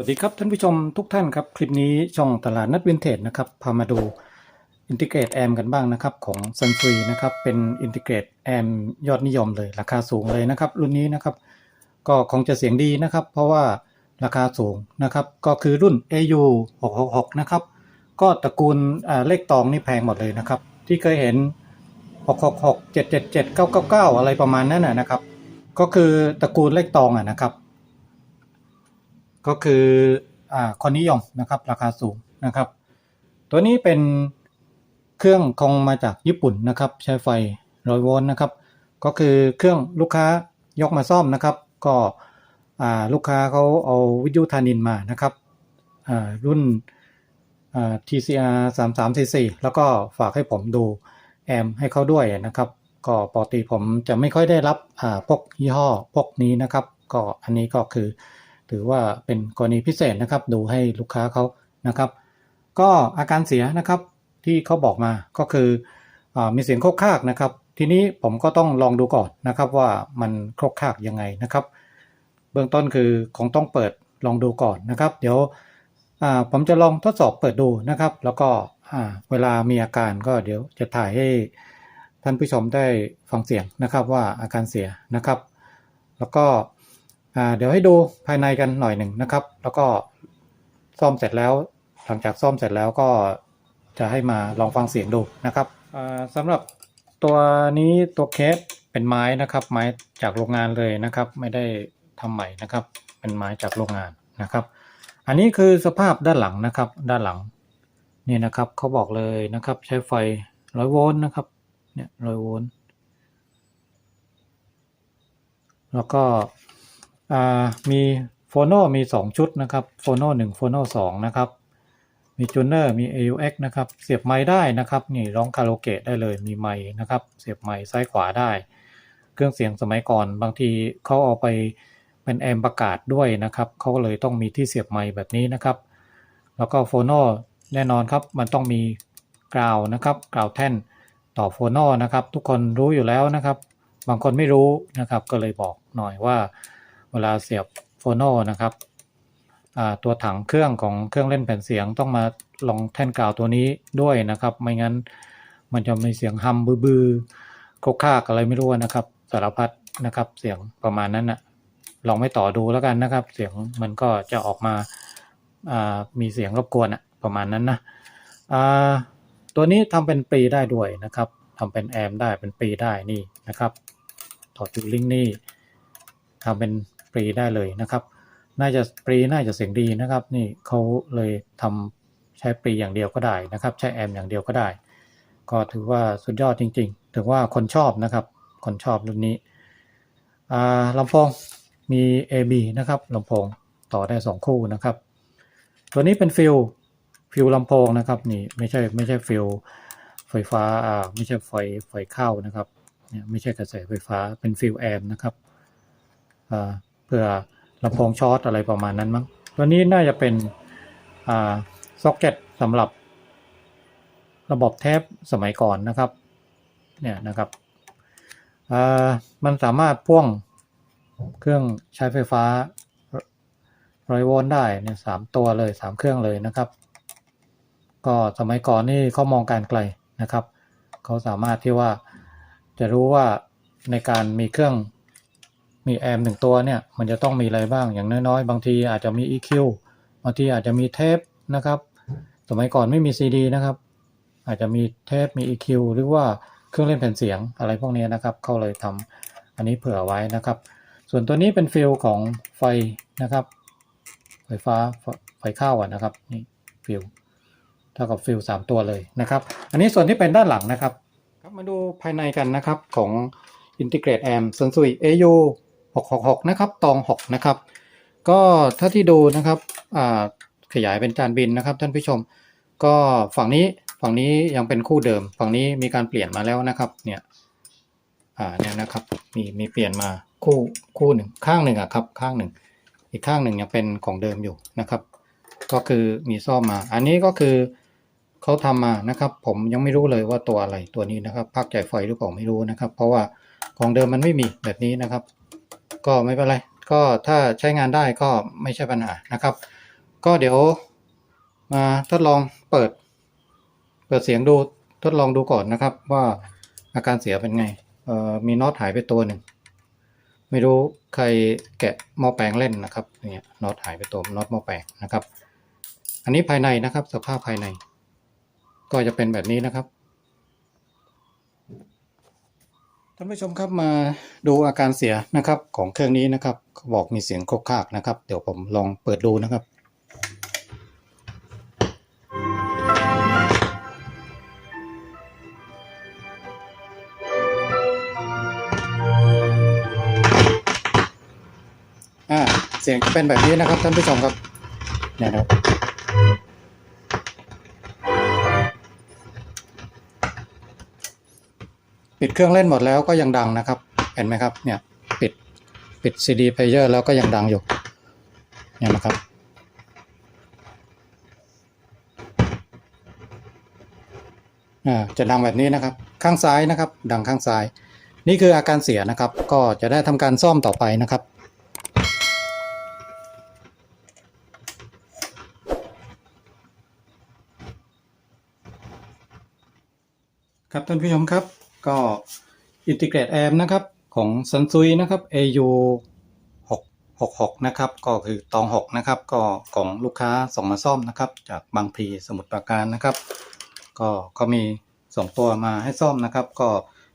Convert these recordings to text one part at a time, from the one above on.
สวัสดีครับท่านผู้ชมทุกท่านครับ คลิปนี้ช่องตลาดนัดวินเทจนะครับพามาดูอินทิเกรตแอมกันบ้างนะครับของซันฟรีนะครับเป็นอินทิเกรตแอมยอดนิยมเลย ราคาสูงเลยนะครับ รุ่นนี้นะครับ ก็คงจะเสียงดีนะครับ เพราะว่าราคาสูงนะครับ ก็คือรุ่น AU 666นะครับก็ตระกูลเลขตองนี่แพงหมดเลยนะครับ ที่เคยเห็น 666 777 999 อะไรประมาณนั้นนะครับ ก็คือตระกูลเลขตองอะนะครับ ก็คืออ่าคนนิยมนะครับราคาสูงนะครับ ตัวนี้เป็นเครื่องคงมาจากญี่ปุ่นนะครับ ใช้ไฟร้อยโวลต์นะครับ ก็คือเครื่องลูกค้ายกมาซ่อมนะครับ ก็ลูกค้าเขาเอาวิทยุทานินมานะครับรุ่นอ่า TCR 3344แล้วก็ฝากให้ผมดูแอมให้เขาด้วยนะครับ ก็ปกติผมจะไม่ค่อยได้รับพวกยี่ห้อพวกนี้นะครับ ก็อันนี้ก็คือ ถือว่าเป็นกรณีพิเศษนะครับ ดูให้ลูกค้าเขานะครับ ก็อาการเสียนะครับที่เขาบอกมาก็คืออมีเสียงโคกคากนะครับ ทีนี้ผมก็ต้องลองดูก่อนนะครับว่ามันโคกคากยังไงนะครับ เบื้องต้นคือคงต้องเปิดลองดูก่อนนะครับ เดี๋ยวผมจะลองทดสอบเปิดดูนะครับ แล้วก็เวลามีอาการก็เดี๋ยวจะถ่ายให้ท่านผู้ชมได้ฟังเสียงนะครับว่าอาการเสียนะครับ แล้วก็ เดี๋ยวให้ดูภายในกันหน่อยหนึ่งนะครับ แล้วก็ซ่อมเสร็จแล้ว หลังจากซ่อมเสร็จแล้วก็จะให้มาลองฟังเสียงดูนะครับสำหรับตัวนี้ตัวเคสเป็นไม้นะครับ ไม้จากโรงงานเลยนะครับ ไม่ได้ทำใหม่นะครับ เป็นไม้จากโรงงานนะครับ อันนี้คือสภาพด้านหลังนะครับ ด้านหลังนี่นะครับเขาบอกเลยนะครับ ใช้ไฟร้อยโวลต์นะครับ เนี่ยร้อยโวลต์แล้วก็ มีโฟโนมี 2 ชุดนะครับโฟโน1โฟโน2นะครับ มีจูเนอร์มี AUX นะครับ เสียบไม้ได้นะครับ นี่ร้องคาราโอเกะได้เลยมีไม้นะครับ เสียบไม้ซ้ายขวาได้ เครื่องเสียงสมัยก่อน บางทีเขาเอาไปเป็นแอมประกาศด้วยนะครับเขาก็เลยต้องมีที่เสียบไม้แบบนี้นะครับ แล้วก็โฟโนแน่นอนครับ มันต้องมีกราวนะครับกราวแท่นต่อโฟโนนะครับ ทุกคนรู้อยู่แล้วนะครับ บางคนไม่รู้นะครับ ก็เลยบอกหน่อยว่า เวลาเสียบโฟโนนะครับตัวถังเครื่องของเครื่องเล่นแผ่นเสียงต้องมาลองแท่นกาวตัวนี้ด้วยนะครับ ไม่งั้นมันจะมีเสียงฮัมบือบือโคกคากอะไรไม่รู้นะครับ สารพัดนะครับ เสียงประมาณนั้นนะลองไม่ต่อดูแล้วกันนะครับ เสียงมันก็จะออกมาามีเสียงรบกวนอะประมาณนั้นนะตัวนี้ทำเป็นปีได้ด้วยนะครับทำเป็นแอมได้เป็นปีได้นี่นะครับถอดจุลิงนี่ทำเป็น ปรีได้เลยนะครับ น่าจะปรีน่าจะเสียงดีนะครับ นี่เขาเลยทำใช้ปรีอย่างเดียวก็ได้นะครับ ใช้แอมอย่างเดียวก็ได้ ก็ถือว่าสุดยอดจริง ๆ ถือว่าคนชอบนะครับ คนชอบรุ่นนี้อ่าลำโพงมี AB นะครับลำโพงต่อได้ 2 คู่นะครับ ตัวนี้เป็นฟิลฟิลลำโพงนะครับนี่ไม่ใช่ไม่ใช่ฟิลไฟฟ้าอ่าไม่ใช่ไฟไฟเข้านะครับเนี่ยไม่ใช่กระแสไฟฟ้าเป็นฟิลแอมนะครับอ่า เพื่อลำโพงช็อตอะไรประมาณนั้นมั้งตัวนี้น่าจะเป็นซ็อกเก็ตสำหรับระบบเทปสมัยก่อนนะครับเนี่ยนะครับมันสามารถพ่วงเครื่องใช้ไฟฟ้าร้อยโวลต์ได้เนี่ยสามตัวเลยสามเครื่องเลยนะครับ ก็สมัยก่อนนี่เขามองการไกลนะครับ เขาสามารถที่ว่าจะรู้ว่าในการมีเครื่อง มีแอมหนึ่งตัวเนี่ยมันจะต้องมีอะไรบ้างอย่างน้อยๆ บางทีอาจจะมี EQ บางทีอาจจะมีเทปนะครับ สมัยก่อนไม่มี CD นะครับ อาจจะมีเทปมี EQ หรือว่าเครื่องเล่นแผ่นเสียงอะไรพวกนี้นะครับ เขาเลยทำอันนี้เผื่อไว้นะครับ ส่วนตัวนี้เป็นฟิลของไฟนะครับ ไฟฟ้าไฟไฟเข้าอะนะครับนี่ฟิลเท่ากับฟิลสามตัวเลยนะครับ อันนี้ส่วนที่เป็นด้านหลังนะครับครับมาดูภายในกันนะครับของ Integrate Amp ซันซุย AU 666 นะครับ ตอง 6 นะครับ ก็ถ้าที่ดูนะครับขยายเป็นจานบินนะครับท่านผู้ชม ก็ฝั่งนี้ฝั่งนี้ยังเป็นคู่เดิม ฝั่งนี้มีการเปลี่ยนมาแล้วนะครับ เนี่ยอ่าเนี่ยนะครับ มีมีเปลี่ยนมาคู่คู่หนึ่งข้างหนึ่งอะครับ ข้างหนึ่ง อีกข้างหนึ่งยังเป็นของเดิมอยู่นะครับ ก็คือมีซ่อมมา อันนี้ก็คือเขาทำมานะครับ ผมยังไม่รู้เลยว่าตัวอะไรตัวนี้นะครับภาคจ่ายไฟหรือเปล่าไม่รู้นะครับ เพราะว่าของเดิมมันไม่มีแบบนี้นะครับ ก็ไม่เป็นไร ก็ถ้าใช้งานได้ก็ไม่ใช่ปัญหานะครับ ก็เดี๋ยวมาทดลองเปิด เปิดเสียงดูทดลองดูก่อนนะครับ ว่าอาการเสียเป็นไงเอ่อมีน็อตหายไปตัวหนึ่งไม่รู้ใครแกะหม้อแปลงเล่นนะครับเนี่ยน็อตหายไปตัวน็อตหม้อแปลงนะครับ อันนี้ภายในนะครับ สภาพภายใน ก็จะเป็นแบบนี้นะครับ ท่านผู้ชมครับมาดูอาการเสียนะครับของเครื่องนี้นะครับเขาบอกมีเสียงโคกคากนะครับ เดี๋ยวผมลองเปิดดูนะครับ อ่าเสียงจะเป็นแบบนี้นะครับท่านผู้ชมครับเนี่ยนะ ปิดเครื่องเล่นหมดแล้วก็ยังดังนะครับ เห็นไหมครับ เนี่ย ปิด ปิดซีดีเพลเยอร์แล้วก็ยังดังอยู่ เนี่ยนะครับ อ่า จะดังแบบนี้นะครับ ข้างซ้ายนะครับ ดังข้างซ้าย นี่คืออาการเสียนะครับ ก็จะได้ทำการซ่อมต่อไปนะครับครับท่านผู้ชมครับ ก็ Integrate Amp นะครับของ s u n s u i นะครับ AU 66นะครับก็คือตอง 6 นะครับ ก็ของลูกค้าส่งมาซ่อมนะครับ จากบางพลีสมุทรปราการนะครับ ก็เขามีส่งตัวมาให้ซ่อมนะครับ ก็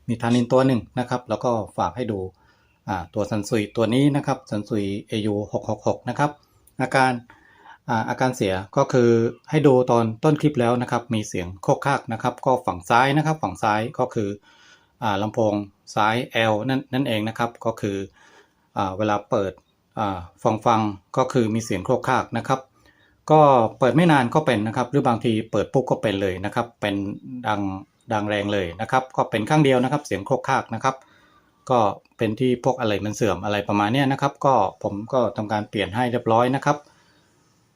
มีทานินตัวหนึ่งนะครับ แล้วก็ฝากให้ดูตัวซันซุยตัวนี้นะครับซันซุย AU 666นะครับอาการอาอาการเสียก็คือให้ดูตอนต้นคลิปแล้วนะครับ มีเสียงโคกคากนะครับ ก็ฝั่งซ้ายนะครับ ฝั่งซ้ายก็คือ ลำโพงซ้าย L นั่นนั่นเองนะครับ ก็คืออ่าเวลาเปิดอ่าฟังฟังก็คือมีเสียงโครกคากนะครับ ก็เปิดไม่นานก็เป็นนะครับ หรือบางทีเปิดปุ๊บก็เป็นเลยนะครับ เป็นดังดังแรงเลยนะครับ ก็เป็นข้างเดียวนะครับ เสียงโครกคากนะครับ ก็เป็นที่พวกอะไรมันเสื่อมอะไรประมาณนี้นะครับ ก็ผมก็ทำการเปลี่ยนให้เรียบร้อยนะครับ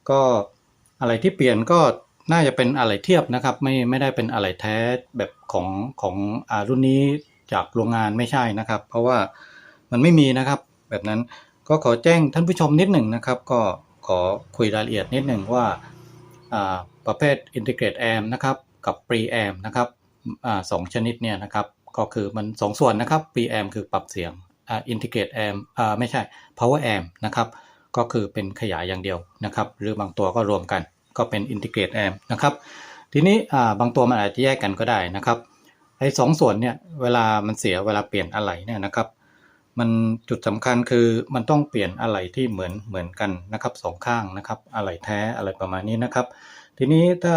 ก็อะไรที่เปลี่ยนก็ น่าจะเป็นอะไรเทียบนะครับ ไม่ไม่ได้เป็นอะไรแท้แบบของของอรุ่นนี้จากโรงงานไม่ใช่นะครับ เพราะว่ามันไม่มีนะครับ แบบนั้นก็ขอแจ้งท่านผู้ชมนิดหนึ่งนะครับ ก็ขอคุยรายละเอียดนิดหนึ่งว่าประเภท Integrate AM นะครับกับ Pre AM นะครับอสองชนิดเนี่ยนะครับ ก็คือมันสองส่วนนะครับ Pre AM คือปรับเสียงอ่า Integrate Amp อ่าไม่ใช่ Power Amp นะครับก็คือเป็นขยายอย่างเดียวนะครับ หรือบางตัวก็รวมกัน ก็เป็น Integrate Amp นะครับ ทีนี้บางตัวมันอาจจะแยกกันก็ได้นะครับไอ้สองส่วนเนี่ยเวลามันเสียเวลาเปลี่ยนอะไหล่เนี่ยนะครับ มันจุดสำคัญคือมันต้องเปลี่ยนอะไหล่ที่เหมือนเหมือนกันนะครับสองข้างนะครับอะไหล่แท้อะไรประมาณนี้นะครับ ทีนี้ถ้า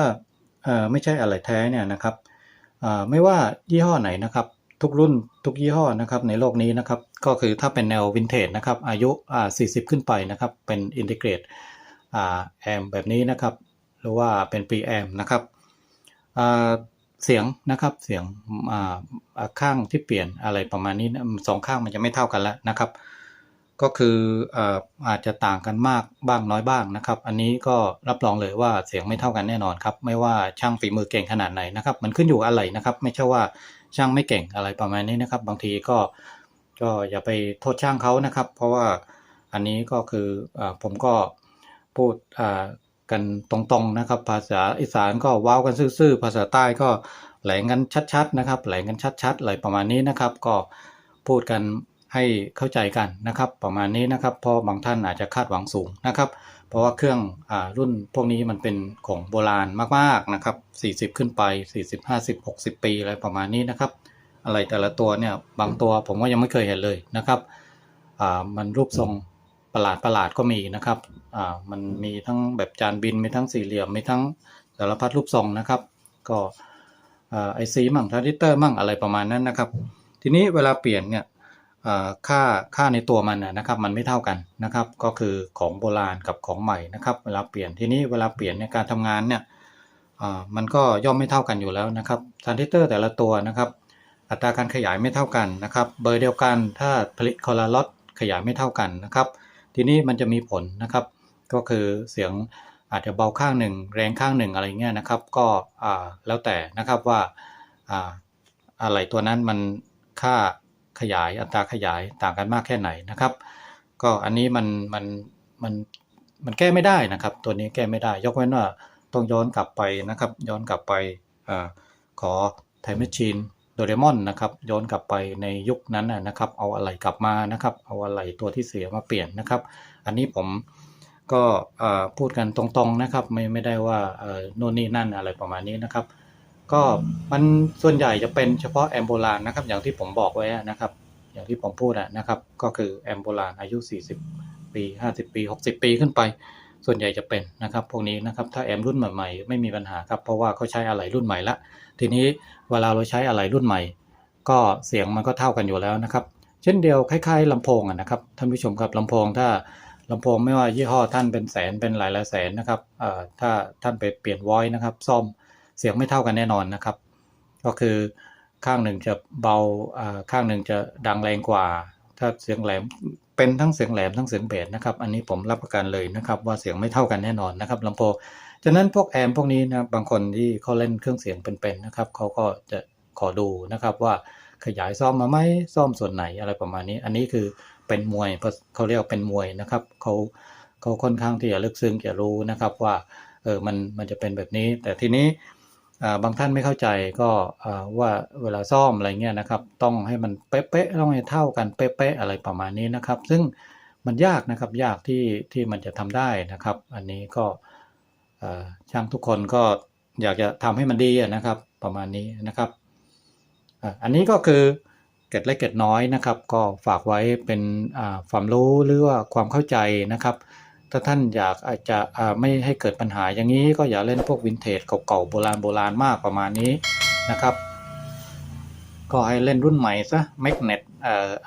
ไม่ใช่อะไหล่แท้เนี่ยนะครับไม่ว่ายี่ห้อไหนนะครับ ทุกรุ่นทุกยี่ห้อนะครับในโลกนี้นะครับ ก็คือถ้าเป็นแนววินเทจนะครับอายุอ่า40 ขึ้นไปนะครับเป็นอินทิเกรต แอมแบบนี้นะครับ หรือว่าเป็นปีแอมนะครับเสียงนะครับเสียงข้างที่เปลี่ยนอะไรประมาณนี้สองข้างมันจะไม่เท่ากันแล้วนะครับ ก็คืออาอาจจะต่างกันมากบ้างน้อยบ้างนะครับ อันนี้ก็รับรองเลยว่าเสียงไม่เท่ากันแน่นอนครับ ไม่ว่าช่างฝีมือเก่งขนาดไหนนะครับ มันขึ้นอยู่อะไรนะครับ ไม่ใช่ว่าช่างไม่เก่งอะไรประมาณนี้นะครับ บางทีก็ก็อย่าไปโทษช่างเขานะครับ เพราะว่าอันนี้ก็คืออผมก็ พูดอ่ากันตรงๆนะครับ ภาษาอีสานก็ว้าวกันซื่อๆภาษาใต้ก็แหลงกันชัดๆนะครับแหลงกันชัดๆอะไรประมาณนี้นะครับ ก็พูดกันให้เข้าใจกันนะครับ ประมาณนี้นะครับเพราะบางท่านอาจจะคาดหวังสูงนะครับ เพราะว่าเครื่องอ่ารุ่นพวกนี้มันเป็นของโบราณมากๆนะครับ 40 ขึ้นไป 40 50 60 ปีอะไรประมาณนี้นะครับ อะไรแต่ละตัวเนี่ยบางตัวผมก็ยังไม่เคยเห็นเลยนะครับอ่ามันรูปทรง ประหลาดประหลาดก็มีนะครับอ่ามันมีทั้งแบบจานบินมีทั้งสี่เหลี่ยมมีทั้งสารพัดรูปทรงนะครับ ก็ไอซีมั่งทาริเตอร์มั่งอะไรประมาณนั้นนะครับ ทีนี้เวลาเปลี่ยนเนี่ยอ่าค่าค่าในตัวมันนะครับมันไม่เท่ากันนะครับ ก็คือของโบราณกับของใหม่นะครับ เวลาเปลี่ยนทีนี้เวลาเปลี่ยนในการทำงานเนี่ยอ่ามันก็ย่อมไม่เท่ากันอยู่แล้วนะครับทรานซิสเตอร์แต่ละตัวนะครับ อัตราการขยายไม่เท่ากันนะครับ เบอร์เดียวกันถ้าผลิตคนละล็อตขยายไม่เท่ากันนะครับ ทีนี้มันจะมีผลนะครับ ก็คือเสียงอาจจะเบาข้างหนึ่ง แรงข้างหนึ่งอะไรเงี้ยนะครับ ก็แล้วแต่นะครับว่าอะไรตัวนั้นมันค่าขยายอัตราขยายต่างกันมากแค่ไหนนะครับ ก็อันนี้มันมันมันมันแก้ไม่ได้นะครับ ตัวนี้แก้ไม่ได้ ยกเว้นว่าต้องย้อนกลับไปนะครับ ย้อนกลับไปอขอไทม์แมชชีน โดเรมอนนะครับย้อนกลับไปในยุคนั้นนะครับ เอาอะไรกลับมานะครับ เอาอะไรตัวที่เสียมาเปลี่ยนนะครับ อันนี้ผมก็พูดกันตรงๆนะครับ ไม่ไม่ได้ว่าโน่นนี่นั่นอะไรประมาณนี้นะครับ ก็มันส่วนใหญ่จะเป็นเฉพาะแอมโบลานนะครับ อย่างที่ผมบอกไว้นะครับ อย่างที่ผมพูดนะครับ ก็คือแอมโบลานอายุ 40 ปี 50 ปี 60 ปีขึ้นไป ส่วนใหญ่จะเป็นนะครับพวกนี้นะครับถ้าแอมรุ่นใหม่ๆไม่มีปัญหาครับเพราะว่าเขาใช้อะไหล่รุ่นใหม่ละทีนี้เวลาเราใช้อะไหล่รุ่นใหม่ ก็เสียงมันก็เท่ากันอยู่แล้วนะครับ เช่นเดียวคล้ายๆลำโพงนะครับท่านผู้ชมครับลำโพงถ้าลำโพงไม่ว่ายี่ห้อท่านเป็นแสนเป็นหลายหลายแสนนะครับถ้าท่านไปเปลี่ยน voice นะครับซ่อมเสียงไม่เท่ากันแน่นอนนะครับ ก็คือข้างหนึ่งจะเบาอ่าข้างหนึ่งจะดังแรงกว่า ถ้าเสียงแหลม เป็นทั้งเสียงแหลมทั้งเสียงเบสนะครับ อันนี้ผมรับประกันเลยนะครับ ว่าเสียงไม่เท่ากันแน่นอนนะครับลำโพงฉะนั้นพวกแอมพวกนี้นะบางคนที่เขาเล่นเครื่องเสียงเป็นๆนะครับเขาก็จะขอดูนะครับว่าขยายซ่อมมาไหมซ่อมส่วนไหนอะไรประมาณนี้ อันนี้คือเป็นมวยเขาเรียกเป็นมวยนะครับเขาเขาค่อนข้างที่จะลึกซึ้งจะรู้นะครับว่าเออมันมันจะเป็นแบบนี้ แต่ทีนี้ บางท่านไม่เข้าใจก็ว่าเวลาซ่อมอะไรเงี้ยนะครับ ต้องให้มันเป๊ะๆต้องให้เท่ากันเป๊ะๆอะไรประมาณนี้นะครับ ซึ่งมันยากนะครับยากที่ที่มันจะทำได้นะครับ อันนี้ก็ช่างทุกคนก็อยากจะทำให้มันดีนะครับ ประมาณนี้นะครับ อันนี้ก็คือเกร็ดเล็กเกร็ดน้อยนะครับ ก็ฝากไว้เป็นความรู้หรือว่าความเข้าใจนะครับ ถ้าท่านอยากอาจจะไม่ให้เกิดปัญหาอย่างนี้ก็อย่าเล่นพวกวินเทจเก่าๆโบราณโบราณมากประมาณนี้นะครับ ก็ให้เล่นรุ่นใหม่ซะแมกเนต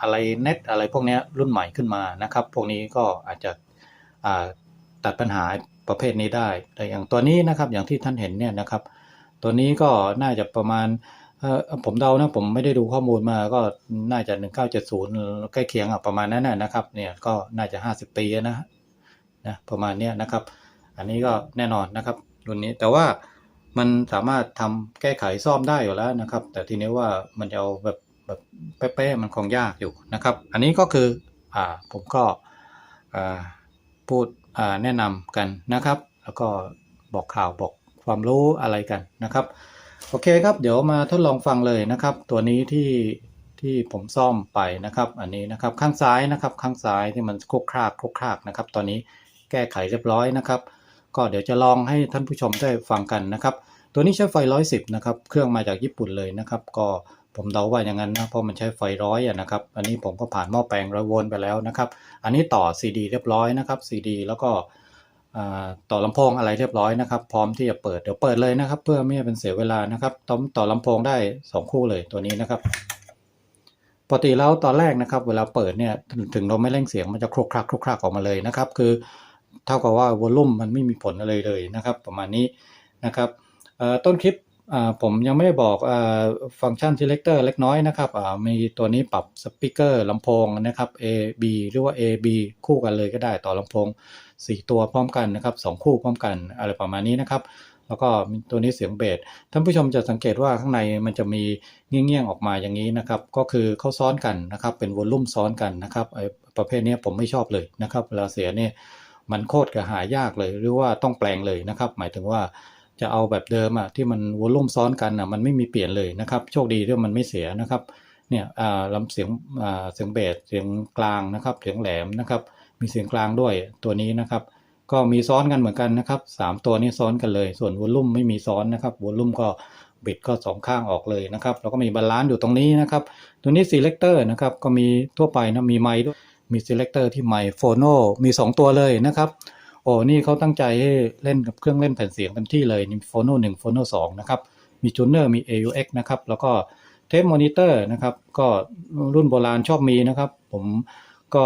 อะไรเน็ตอะไรพวกนี้รุ่นใหม่ขึ้นมานะครับ พวกนี้ก็อาจจะตัดปัญหาประเภทนี้ได้แต่อย่างตัวนี้นะครับอย่างที่ท่านเห็นเนี่ยนะครับ ตัวนี้ก็น่าจะประมาณผมเดานะผมไม่ได้ดูข้อมูลมาก็น่าจะ 1970 ใกล้เคียงอะประมาณนั้นนะนะครับเนี่ยก็น่าจะ 50 ปีนะ นะประมาณนี้นะครับ อันนี้ก็แน่นอนนะครับรุ่นนี้แต่ว่ามันสามารถทำแก้ไขซ่อมได้อยู่แล้วนะครับ แต่ทีนี้ว่ามันจะเอาแบบแบบเป๊ะๆมันคงยากอยู่นะครับ อันนี้ก็คืออ่าผมก็อ่าพูดอ่าแนะนำกันนะครับ แล้วก็บอกข่าวบอกความรู้อะไรกันนะครับ โอเคครับเดี๋ยวมาทดลองฟังเลยนะครับ ตัวนี้ที่ที่ผมซ่อมไปนะครับ อันนี้นะครับข้างซ้ายนะครับ ข้างซ้ายที่มันคลุกคลากคลุกคลากนะครับ ตอนนี้ แก้ไขเรียบร้อยนะครับ ก็เดี๋ยวจะลองให้ท่านผู้ชมได้ฟังกันนะครับ ตัวนี้ใช้ไฟ 110 นะครับ เครื่องมาจากญี่ปุ่นเลยนะครับ ก็ผมเดาว่าอย่างนั้นนะ เพราะมันใช้ไฟร้อยนะครับ อันนี้ผมก็ผ่านหม้อแปลงร้อยโวลต์ไปแล้วนะครับ อันนี้ต่อ CD เรียบร้อยนะครับ CD แล้วก็ต่อลำโพงอะไรเรียบร้อยนะครับ พร้อมที่จะเปิดเดี๋ยวเปิดเลยนะครับ เพื่อไม่ให้เป็นเสียเวลานะครับต่อต่อลำโพงได้ 2 คู่เลยตัวนี้นะครับปกติแล้วตอนแรกนะครับ เวลาเปิดเนี่ยถึงเราไม่เร่งเสียงมันจะคลุกคลักคลุกคลักออกมาเลยนะครับ คือ เท่ากับว่าวอลลุ่มมันไม่มีผลอะไรเลยนะครับ ประมาณนี้นะครับต้นคลิปผมยังไม่ได้บอกอฟังก์ชัน selector เล็กน้อยนะครับมีตัวนี้ปรับสปีกเกอร์ลำโพงนะครับ A B หรือว่า A B คู่กันเลยก็ได้ต่อลำโพง 4 ตัวพร้อมกันนะครับ2คู่พร้อมกันอะไรประมาณนี้นะครับ แล้วก็ตัวนี้เสียงเบสท่านผู้ชมจะสังเกตว่าข้างในมันจะมีเงี้ยงๆออกมาอย่างนี้นะครับ ก็คือเขาซ้อนกันนะครับ เป็นวอลลุ่มซ้อนกันนะครับประเภทนี้ผมไม่ชอบเลยนะครับเวลาเสียเนี่ย มันโคตรกระหายากเลย หรือว่าต้องแปลงเลยนะครับ หมายถึงว่าจะเอาแบบเดิมอะที่มันวอลลุ่มซ้อนกันอะมันไม่มีเปลี่ยนเลยนะครับ โชคดีที่มันไม่เสียนะครับเนี่ยอ่าลำเสียงอ่าเสียงเบสเสียงกลางนะครับเสียงแหลมนะครับ มีเสียงกลางด้วยตัวนี้นะครับ ก็มีซ้อนกันเหมือนกันนะครับสามตัวนี้ซ้อนกันเลย ส่วนวอลลุ่มไม่มีซ้อนนะครับวอลลุ่มก็บิดก็สองข้างออกเลยนะครับแล้วก็มีบาลานซ์อยู่ตรงนี้นะครับ ตัวนี้ selector นะครับก็มีทั่วไปนะมีไมค์ด้วย มี selector ที่ไมค์โฟโนมี 2 ตัวเลยนะครับ โอ้นี่เขาตั้งใจให้เล่นกับเครื่องเล่นแผ่นเสียงเต็มที่เลยนี่โฟโนหนึ่งโฟโนสองนะครับ มีจูเนอร์มี AUX นะครับ แล้วก็เทปมอนิเตอร์นะครับ ก็รุ่นโบราณชอบมีนะครับ ผมก็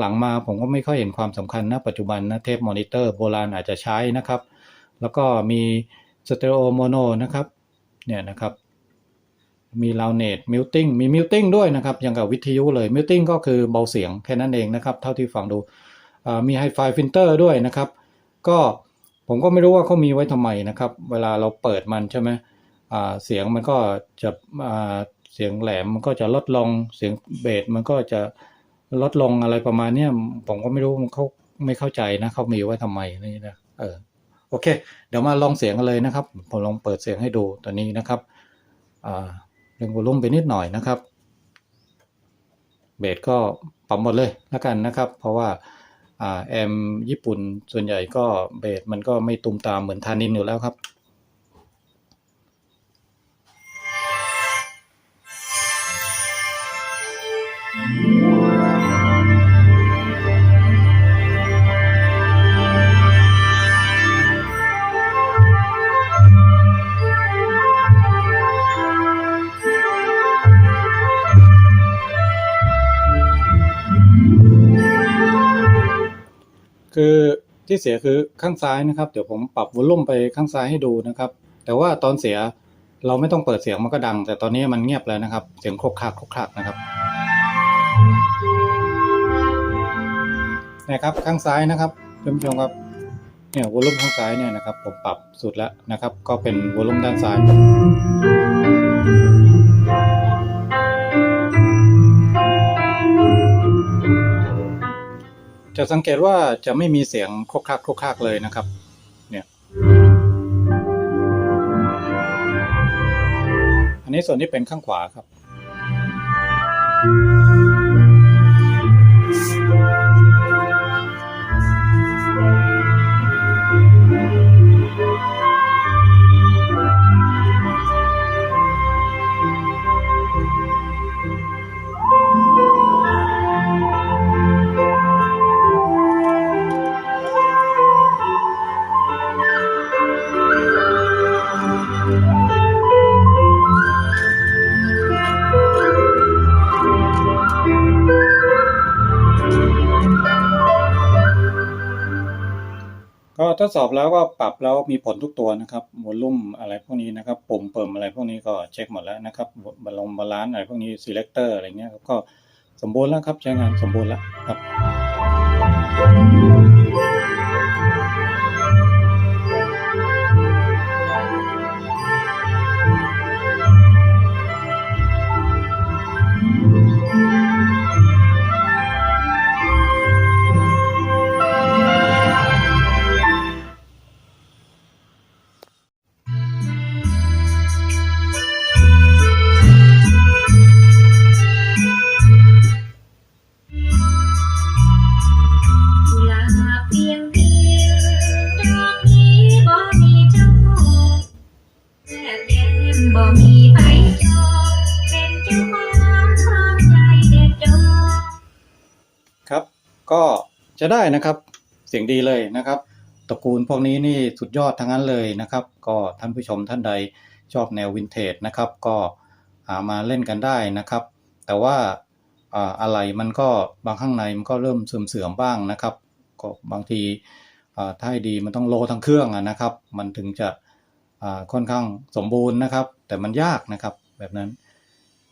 หลังๆมาผมก็ไม่ค่อยเห็นความสำคัญนะปัจจุบันนะเทปมอนิเตอร์โบราณอาจจะใช้นะครับ แล้วก็มีสเตอริโอโมโนนะครับเนี่ยนะครับ มีลาวเนตมิวติ้งมีมิวติ้งด้วยนะครับอย่างกับวิทยุเลยมิวติ้งก็คือเบาเสียงแค่นั้นเองนะครับ เท่าที่ฟังดูมีไฮไฟฟิลเตอร์ด้วยนะครับ ก็ผมก็ไม่รู้ว่าเขามีไว้ทำไมนะครับ เวลาเราเปิดมันใช่ไหมเสียงมันก็จะเสียงแหลมมันก็จะลดลงเสียงเบสมันก็จะลดลงอะไรประมาณเนี้ยผมก็ไม่รู้เขาไม่เข้าใจนะเขามีไว้ทำไมนี่นะเออโอเค เดี๋ยวมาลองเสียงกันเลยนะครับ ผมลองเปิดเสียงให้ดูตอนนี้นะครับอ่า เร่งวอลลุ่มไปนิดหน่อยนะครับเบสก็ปรับหมดเลยแล้วกันนะครับ เพราะว่าแอมญี่ปุ่นส่วนใหญ่ก็เบสมันก็ไม่ตุมตามเหมือนทานินอยู่แล้วครับคือ ที่เสียคือข้างซ้ายนะครับ เดี๋ยวผมปรับวอลลุ่มไปข้างซ้ายให้ดูนะครับ แต่ว่าตอนเสียเราไม่ต้องเปิดเสียงมันก็ดัง แต่ตอนนี้มันเงียบแล้วนะครับ เสียงโครกครากโครกครากนะครับนะครับข้างซ้ายนะครับท่านผู้ชมครับเนี่ยวอลลุ่มข้างซ้ายเนี่ยนะครับ ผมปรับสุดแล้วนะครับ ก็เป็นวอลลุ่มด้านซ้าย จะสังเกตว่าจะไม่มีเสียงโคกคักโคกคักเลยนะครับ เนี่ย อันนี้ส่วนที่เป็นข้างขวาครับ ทดสอบแล้วก็ปรับแล้วมีผลทุกตัวนะครับวอลลุ่มอะไรพวกนี้นะครับปุ่มเปิมอะไรพวกนี้ก็เช็คหมดแล้วนะครับบาลงบาลานซ์อะไรพวกนี้ซีเลคเตอร์อะไรเงี้ยครับก็สมบูรณ์แล้วครับใช้งานสมบูรณ์แล้วครับ จะได้นะครับเสียงดีเลยนะครับตระกูลพวกนี้นี่สุดยอดทั้งนั้นเลยนะครับ ก็ท่านผู้ชมท่านใดชอบแนววินเทจนะครับก็หามาเล่นกันได้นะครับ แต่ว่าอะไรมันก็บางข้างในมันก็เริ่มเสื่อมเสื่อมบ้างนะครับ ก็บางทีถ้าให้ดีมันต้องโลทั้งเครื่องนะครับ มันถึงจะค่อนข้างสมบูรณ์นะครับ แต่มันยากนะครับแบบนั้น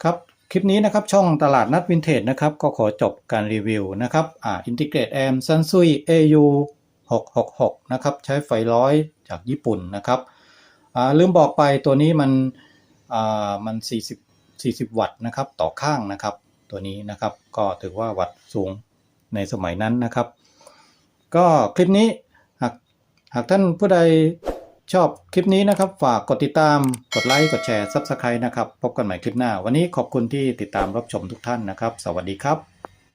ครับ คลิปนี้นะครับช่องตลาดนัดวินเทจนะครับก็ขอจบการรีวิวนะครับอ่าอินทิเกรตแอมซันซุย AU 666นะครับใช้ไฟร้อยจากญี่ปุ่นนะครับอ่าลืมบอกไปตัวนี้มันอ่ามัน 40 40 วัตต์นะครับต่อข้างนะครับ ตัวนี้นะครับก็ถือว่าวัตต์สูงในสมัยนั้นนะครับ ก็คลิปนี้หากหากท่านผู้ใด ชอบคลิปนี้นะครับ ฝากกดติดตาม กดไลค์ กดแชร์ Subscribe นะครับ พบกันใหม่คลิปหน้า วันนี้ขอบคุณที่ติดตามรับชมทุกท่านนะครับ สวัสดีครับ